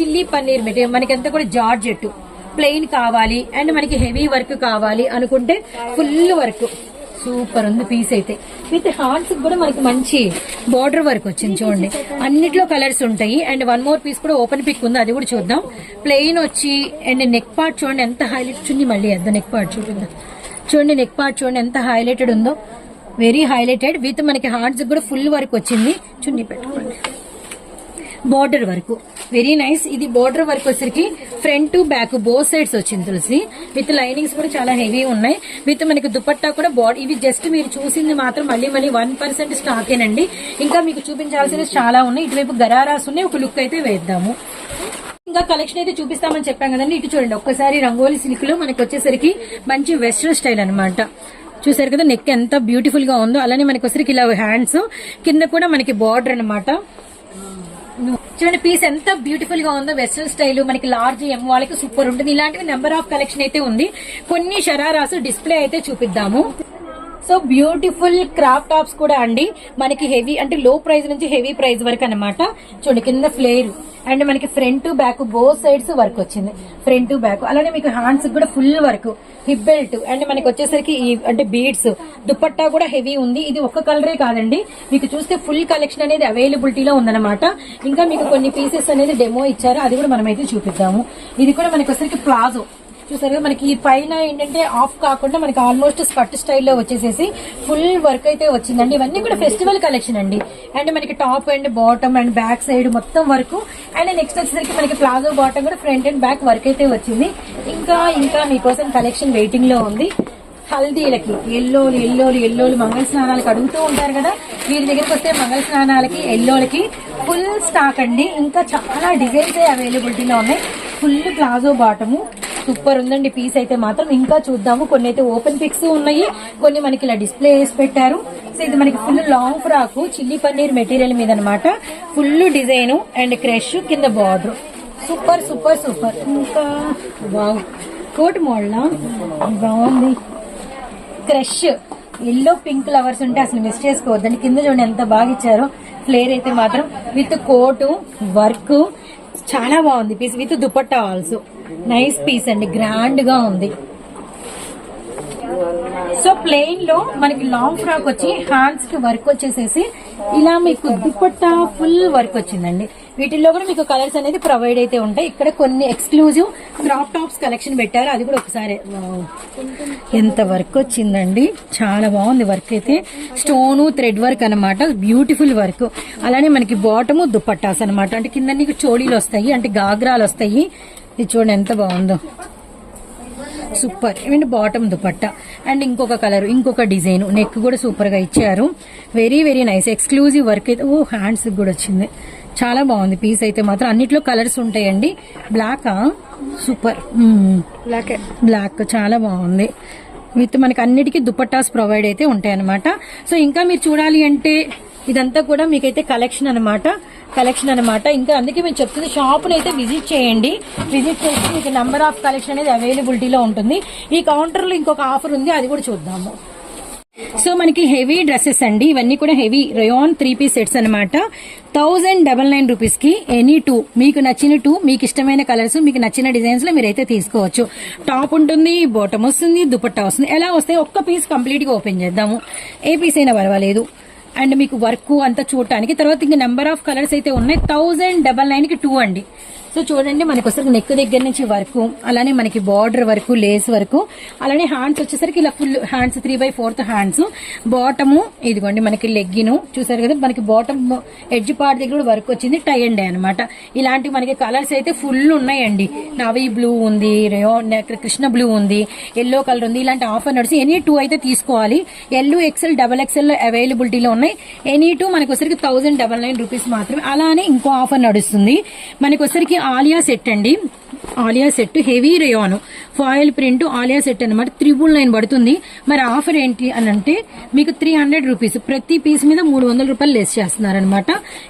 Chilli paneer material. మనకి అంతా కూడా జార్జెట్ ప్లెయిన్ కావాలి అండ్ మనకి హెవీ వర్క్ కావాలి అనుకుంటే ఫుల్ వర్క్ సూపర్ ఉంది పీస్ అయితే. విత్ హార్ట్స్ కూడా మనకి మంచి బార్డర్ వర్క్ వచ్చింది చూడండి. అన్నిట్లో కలర్స్ ఉంటాయి. అండ్ వన్ మోర్ పీస్ కూడా ఓపెన్ పిక్ ఉంది. అది కూడా చూద్దాం. ప్లెయిన్ వచ్చి అండ్ నెక్ పార్ట్ చూడండి ఎంత హైలైట్ చున్ని మళ్ళీ అద్దా నెక్ పార్ట్ చూడండి చూడండి నెక్ పార్ట్ చూడండి ఎంత హైలైటెడ్ ఉందో. వెరీ హైలైటెడ్ విత్ మనకి హార్ట్స్ కూడా ఫుల్ వర్క్ వచ్చింది. చున్నీ పెట్టుకోండి. Border work. వెరీ నైస్ ఇది బార్డర్ వర్క్ వచ్చరికి ఫ్రంట్ బ్యాక్ బోత్ సైడ్స్ వచ్చింది తులసి. విత్ లైనింగ్స్ కూడా చాలా హెవీ ఉన్నాయి. విత్ మనకి దుపట్టా కూడా బాడీ ఇవి జస్ట్ మీరు చూసింది మాత్రం మళ్ళీ మళ్ళీ వన్ పర్సెంట్ స్టాకేనండి ఇంకా మీకు చూపించాల్సినవి చాలా ఉన్నాయి. ఇటువైపు గరారాస్ ఉన్నాయి. ఒక లుక్ అయితే వేద్దాము. ఇంకా కలెక్షన్ అయితే చూపిస్తామని చెప్పాం కదండి. ఇటు చూడండి. ఒక్కసారి రంగోలీ సిల్క్లో మనకి వచ్చేసరికి మంచి వెస్ట్రన్ స్టైల్ అనమాట చూసారు కదా నెక్ ఎంత బ్యూటిఫుల్గా ఉందో. అలానే మనకి వచ్చరికి ఇలా హ్యాండ్స్ కింద కూడా మనకి బార్డర్ అన్నమాట. చూడండి పీస్ ఎంత బ్యూటిఫుల్గా ఉందో వెస్ట్రన్ స్టైల్ మనకి లార్జ్ ఎం వాళ్ళకి సూపర్ ఉంటుంది. ఇలాంటివి నెంబర్ ఆఫ్ కలెక్షన్ అయితే ఉంది. కొన్ని షరారాసు డిస్ప్లే అయితే చూపిద్దాము. సో బ్యూటిఫుల్ క్రాఫ్ట్ టాప్స్ కూడా అండి. మనకి హెవీ అంటే లో ప్రైస్ నుంచి హెవీ ప్రైస్ వరకు అన్నమాట. చూడండి కింద ఫ్లేర్ అండ్ మనకి front back both sides work వచ్చింది. ఫ్రంట్ బ్యాక్ అలానే మీకు హ్యాండ్స్ కూడా full work hip belt and మనకి వచ్చేసరికి ఈ అంటే బీడ్స్ దుపట్టా కూడా హెవీ ఉంది. ఇది ఒక్క కలరే కాదండి. మీకు చూస్తే ఫుల్ కలెక్షన్ అనేది అవైలబిలిటీలో ఉందన్నమాట. ఇంకా మీకు కొన్ని పీసెస్ అనేది డెమో ఇచ్చారు. అది కూడా మనమైతే చూపిద్దాము. ఇది కూడా మనకి వచ్చేసరికి ప్లాజో. చూసారు కదా మనకి ఈ పైన ఏంటంటే ఆఫ్ కాకుండా మనకి ఆల్మోస్ట్ స్కట్ స్టైల్లో వచ్చేసేసి ఫుల్ వర్క్ అయితే వచ్చిందండి. ఇవన్నీ కూడా ఫెస్టివల్ కలెక్షన్ అండి. అండ్ మనకి top and bottom and back side మొత్తం వర్క్ అండ్ నెక్స్ట్ వచ్చేసరికి మనకి ప్లాజో బాటమ్ కూడా ఫ్రంట్ అండ్ బ్యాక్ వర్క్ అయితే వచ్చింది. ఇంకా ఇంకా మీకోసం కలెక్షన్ వెయిటింగ్లో ఉంది. హల్దీలకి ఎల్లోలు ఎల్లోలు ఎల్లోలు మంగళ స్నానాలకు అడుగుతూ ఉంటారు కదా. వీరి దగ్గరికి వస్తే మంగళ స్నానాలకి ఎల్లోలకి ఫుల్ స్టాక్ అండి. ఇంకా చాలా డిజైన్స్ అవైలబిలిటీలో ఉన్నాయి. ఫుల్ ప్లాజో బాటము సూపర్ ఉందండి. పీస్ అయితే మాత్రం ఇంకా చూద్దాము. కొన్ని అయితే ఓపెన్ పిక్స్ ఉన్నాయి. కొన్ని మనకి ఇలా డిస్ప్లే వేసి పెట్టారు. సో ఇది మనకి full long frock chilli paneer material మీద అనమాట ఫుల్ డిజైన్ అండ్ క్రష్ కింద బార్డర్. Super super super. ఇంకా వావ్. కోట్ మోడల్ బాగుంది. క్రష్. ఎల్లో పింక్ ఫ్లవర్స్ ఉంటే అసలు మిస్ చేసుకోవద్దండి. కింద చూడండి ఎంత బాగా ఇచ్చారో. ఫ్లేర్ అయితే మాత్రం విత్ కోటు వర్క్. చాలా బాగుంది. Piece with dupatta also. Nice piece అండి గ్రాండ్గా ఉంది. సో ప్లెయిన్లో మనకి లాంగ్ ఫ్రాక్ వచ్చి హ్యాండ్స్కి వర్క్ వచ్చేసేసి ఇలా మీకు దుప్పట్టా ఫుల్ వర్క్ వచ్చిందండి. వీటిల్లో కూడా మీకు కలర్స్ అనేది ప్రొవైడ్ అయితే ఉంటాయి. ఇక్కడ కొన్ని ఎక్స్క్లూజివ్ క్రాప్ టాప్స్ కలెక్షన్ పెట్టారు. అది కూడా ఒకసారి ఎంత వర్క్ వచ్చిందండి. చాలా బాగుంది వర్క్ అయితే. స్టోన్ థ్రెడ్ వర్క్ అన్నమాట. బ్యూటిఫుల్ వర్క్ అలానే మనకి బాటము దుప్పట్టాస్ అన్నమాట. అంటే కింద నీకు చోళీలు వస్తాయి అంటే గాగ్రాలు వస్తాయి. ఇది చూడండి ఎంత బాగుందో. సూపర్. ఏమంటే బాటమ్ దుపట్టా. అండ్ ఇంకొక కలర్ ఇంకొక డిజైన్. నెక్ కూడా సూపర్గా ఇచ్చారు. Very very nice exclusive work అయితే ఓ హ్యాండ్స్ కూడా వచ్చింది. చాలా బాగుంది. పీస్ అయితే మాత్రం. అన్నిట్లో కలర్స్ ఉంటాయండి. బ్లాక్ సూపర్ బ్లాకే బ్లాక్ చాలా బాగుంది. విత్ మనకి అన్నిటికీ దుపట్టాస్ ప్రొవైడ్ అయితే ఉంటాయి అనమాట సో ఇంకా మీరు చూడాలి అంటే ఇదంతా కూడా మీకైతే కలెక్షన్ అనమాట కలెక్షన్ అనమాట ఇంకా అందుకే మేము చెప్తుంది షాప్ని అయితే విజిట్ చేయండి. విజిట్ చేసి మీకు నెంబర్ ఆఫ్ కలెక్షన్ అనేది అవైలబిలిటీలో ఉంటుంది. ఈ కౌంటర్లో ఇంకొక ఆఫర్ ఉంది అది కూడా చూద్దాము. సో మనకి హెవీ డ్రెస్సెస్ అండి. ఇవన్నీ కూడా heavy rayon three piece sets అనమాట థౌజండ్ డబల్ నైన్ రూపీస్కి ఎనీ టూ మీకు నచ్చిన టూ మీకు ఇష్టమైన కలర్స్ మీకు నచ్చిన డిజైన్స్లో మీరైతే తీసుకోవచ్చు. టాప్ ఉంటుంది బాటమ్ వస్తుంది దుపట్టా వస్తుంది. ఎలా వస్తాయి ఒక్క పీస్ కంప్లీట్గా ఓపెన్ చేద్దాము. ఏ పీస్ అయినా పర్వాలేదు. అండ్ మీకు వర్క్ అంతా చూడటానికి. తర్వాత ఇంకా నెంబర్ ఆఫ్ కలర్స్ అయితే ఉన్నాయి. థౌజండ్ డబల్ నైన్కి టూ అండి. సో చూడండి మనకి వచ్చేసరికి నెక్ దగ్గర నుంచి వర్క్ అలానే మనకి బార్డర్ వరకు లేస్ వరకు అలానే హ్యాండ్స్ వచ్చేసరికి ఇలా full hands three by fourth hands. Bottom ఇదిగోండి మనకి లెగ్గిను చూసారు కదా మనకి బాటమ్ ఎడ్జ్ పార్ట్ దగ్గర కూడా వర్క్ వచ్చింది టై అండ్ అనమాట ఇలాంటి మనకి కలర్స్ అయితే ఫుల్ ఉన్నాయండి. నవీ బ్లూ ఉంది రేయో కృష్ణ బ్లూ ఉంది ఎల్లో కలర్ ఉంది ఇలాంటి ఆఫర్ నడిచి ఎనీ టూ అయితే తీసుకోవాలి. ఎల్లో ఎక్సెల్ డబల్ ఎక్సెల్ అవైలబిలిటీలో ఉన్నాయి. ఎనీ టూ మనకు వచ్చరికి థౌసండ్ డబల్ నైన్ రూపీస్ మాత్రమే. అలానే ఇంకో ఆఫర్ నడుస్తుంది. మనకి వచ్చరికి ఆలియా సెట్ అండి. Alia set heavy rayon. Foil print Alia set అనమాట త్రిబుల్ నైన్ పడుతుంది. మరి ఆఫర్ ఏంటి అని అంటే మీకు త్రీ హండ్రెడ్ రూపీస్ ప్రతి పీస్ మీద మూడు వందల రూపాయలు లెస్ చేస్తున్నారనమాట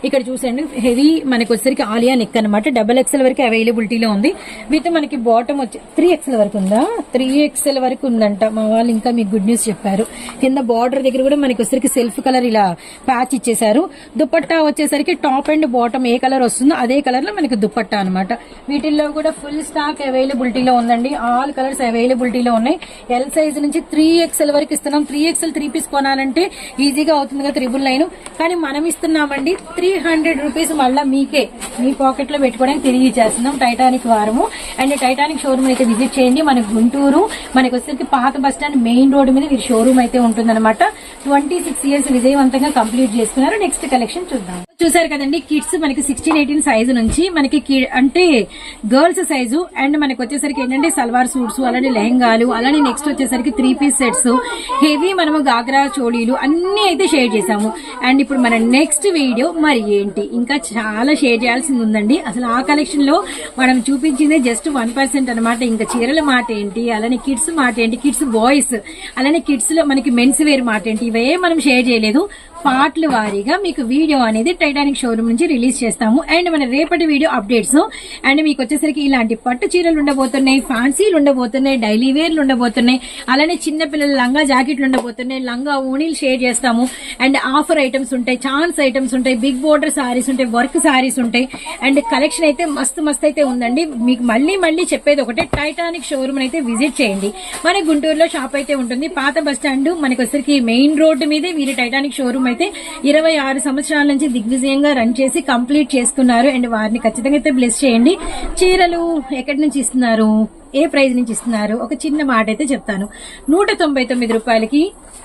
ఇక్కడ చూసండి హెవీ మనకి వచ్చేసరికి ఆలియా నెక్ అనమాట డబల్ ఎక్స్ఎల్ వరకు అవైలబిలిటీలో ఉంది. విత్ మనకి బాటమ్ వచ్చి త్రీ ఎక్స్ఎల్ వరకు ఉందా? త్రీ ఎక్స్ఎల్ వరకు ఉందంట. మా వాళ్ళు ఇంకా మీకు గుడ్ న్యూస్ చెప్పారు. కింద బార్డర్ దగ్గర కూడా మనకి వచ్చేసరికి సెల్ఫ్ కలర్ ఇలా ప్యాచ్ ఇచ్చేసారు దుపట్టా వచ్చేసరికి టాప్ అండ్ బాటమ్ ఏ కలర్ వస్తుందో అదే కలర్లో మనకి దుపట్టా అనమాట వీటిల్లో కూడా ఫుల్ స్టాక్ అవైలబిలిటీలో ఉందండి. ఆల్ కలర్స్ అవైలబిలిటీలో ఉన్నాయి. ఎల్ సైజ్ నుంచి త్రీ ఎక్స్ఎల్ వరకు ఇస్తున్నాం. త్రీ ఎక్స్ఎల్ త్రీ పీస్ కొనాలంటే ఈజీగా అవుతుంది కదా త్రిబుల్ నైన్ కానీ మనం ఇస్తున్నామండి త్రీ హండ్రెడ్ రూపీస్ మళ్ళీ మీకే. మీ పాకెట్లో పెట్టుకోవడానికి తిరిగి ఇచ్చేస్తున్నాం టైటానిక్ వారము. అండ్ టైటానిక్ షోరూమ్ అయితే విజిట్ చేయండి. మన గుంటూరు మనకి వచ్చేసరికి పాత బస్ స్టాండ్ మెయిన్ రోడ్ మీద వీరి షోరూమ్ అయితే ఉంటుందన్నమాట. ట్వంటీ సిక్స్ ఇయర్స్ విజయవంతంగా కంప్లీట్ చేసుకున్నారు. నెక్స్ట్ కలెక్షన్ చూద్దాం. చూసారు కదండి కిడ్స్ మనకి సిక్స్టీన్ ఎయిటీన్ సైజు నుంచి మనకి అంటే గర్ల్స్ సైజు అండ్ మనకి వచ్చేసరికి ఏంటంటే సల్వార్ సూట్స్ అలానే లెహంగాలు అలానే నెక్స్ట్ వచ్చేసరికి త్రీ పీస్ సెట్స్ హెవీ మనము గాగ్రా చోళీలు అన్నీ అయితే షేర్ చేసాము అండ్ ఇప్పుడు మన నెక్స్ట్ వీడియో మరి ఏంటి? ఇంకా చాలా షేర్ చేయాల్సింది ఉందండి. అసలు ఆ కలెక్షన్లో మనం చూపించిందే జస్ట్ వన్ పర్సెంట్ అనమాట ఇంకా చీరల మాట ఏంటి? అలానే కిడ్స్ మాట ఏంటి? కిడ్స్ బాయ్స్ అలానే కిడ్స్లో మనకి మెన్స్ వేర్ మాట ఏంటి? ఇవే మనం షేర్ చేయలేదు. పార్ట్ల వారీగా మీకు వీడియో అనేది టైటానిక్ షోరూమ్ నుంచి రిలీజ్ చేస్తాము. అండ్ మన రేపటి వీడియో అప్డేట్స్. అండ్ మీకు వచ్చేసరికి ఇలాంటి పట్టు చీరలు ఉండబోతున్నాయి ఫ్యాన్సీలు ఉండబోతున్నాయి డైలీ వేర్లు ఉండబోతున్నాయి అలానే చిన్న పిల్లల లంగా జాకెట్లు ఉండబోతున్నాయి లంగా ఊనీలు షేర్ చేస్తాము. అండ్ ఆఫర్ ఐటమ్స్ ఉంటాయి ఛాన్స్ ఐటమ్స్ ఉంటాయి బిగ్ బోర్డర్ సారీస్ ఉంటాయి వర్క్ సారీస్ ఉంటాయి. అండ్ కలెక్షన్ అయితే మస్తు మస్తు అయితే ఉందండి. మీకు మళ్ళీ మళ్ళీ చెప్పేది ఒకటే టైటానిక్ షోరూమ్ అయితే విజిట్ చేయండి. మన గుంటూరులో షాప్ అయితే ఉంటుంది. పాత బస్ స్టాండ్ మనకి వచ్చరికి మెయిన్ రోడ్డు మీదే వీరి టైటానిక్ షోరూమ్ అయితే ఇరవై ఆరు సంవత్సరాల నుంచి దిగ్విజయంగా రన్ చేసి కంప్లీట్ చేసుకున్నారు. అండ్ వారిని ఖచ్చితంగా అయితే బ్లెస్ చేయండి. చీరలు ఎక్కడి నుంచి ఇస్తున్నారు? ఏ ప్రైస్ నుంచి ఇస్తున్నారు? ఒక చిన్న మాట అయితే చెప్తాను. నూట తొంభై తొమ్మిది రూపాయలకి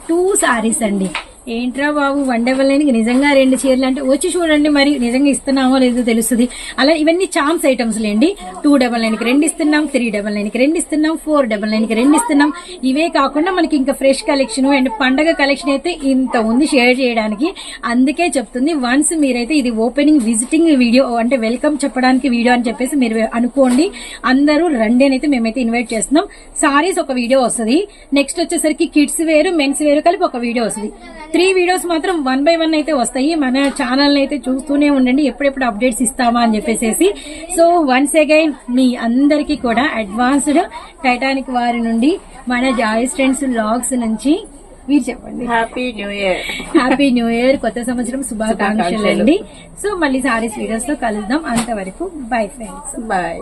టూ సారీస్ అండి. ఏంట్రా బాబు వన్ డబల్ నిజంగా రెండు చీరలు అంటే వచ్చి చూడండి మరి నిజంగా ఇస్తున్నామో లేదో తెలుస్తుంది. అలా ఇవన్నీ చామ్స్ ఐటమ్స్ లేండి టూ డబల్ నైన్కి రెండు ఇస్తున్నాం త్రీ డబల్ నైన్కి రెండు ఇస్తున్నాం ఫోర్ డబల్ నైన్కి రెండు ఇస్తున్నాం. ఇవే కాకుండా మనకి ఇంకా ఫ్రెష్ కలెక్షన్ అండ్ పండగ కలెక్షన్ అయితే ఇంత ఉంది షేర్ చేయడానికి. అందుకే చెప్తుంది వన్స్ మీరైతే ఇది ఓపెనింగ్ విజిటింగ్ వీడియో అంటే వెల్కమ్ చెప్పడానికి వీడియో అని చెప్పేసి మీరు అనుకోండి. అందరూ రండి అని అయితే మేమైతే ఇన్వైట్ చేస్తున్నాం. సారీస్ ఒక వీడియో వస్తుంది. నెక్స్ట్ వచ్చేసరికి కిడ్స్ వేరు మెన్స్ వేరు కలిపి ఒక వీడియో వస్తుంది. త్రీ వీడియోస్ మాత్రం వన్ బై వన్ అయితే వస్తాయి. మన ఛానల్ అయితే చూస్తూనే ఉండండి. ఎప్పుడెప్పుడు అప్డేట్స్ ఇస్తామా అని చెప్పేసి సో వన్స్ అగైన్ మీ అందరికీ కూడా అడ్వాన్స్డ్ టైటానిక్ వారి నుండి మన జాయిస్ ఫ్రెండ్స్ లాగ్స్ నుంచి మీరు చెప్పండి. Happy new year happy new year కొత్త సంవత్సరం శుభాకాంక్షలు అండి. సో మళ్ళీ సారీస్ వీడియోస్తో కలుద్దాం. అంతవరకు బై ఫ్రెండ్స్ బాయ్